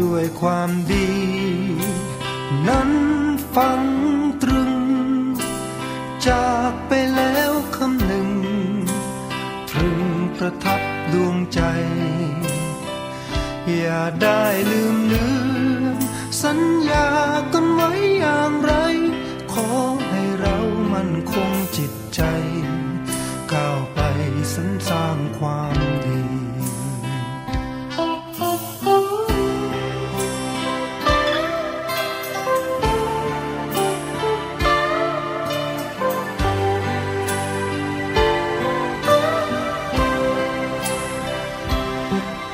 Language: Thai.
ด้วยความดี นั้นฝังตรึง จากไปแล้วคำหนึ่ง ตรึงประทับดวงใจ อย่าได้ลืมเลือนสัญญากันไว้อย่างไร ขอให้เรามันคงจิตใจ ก้าวไปสรรสร้างความ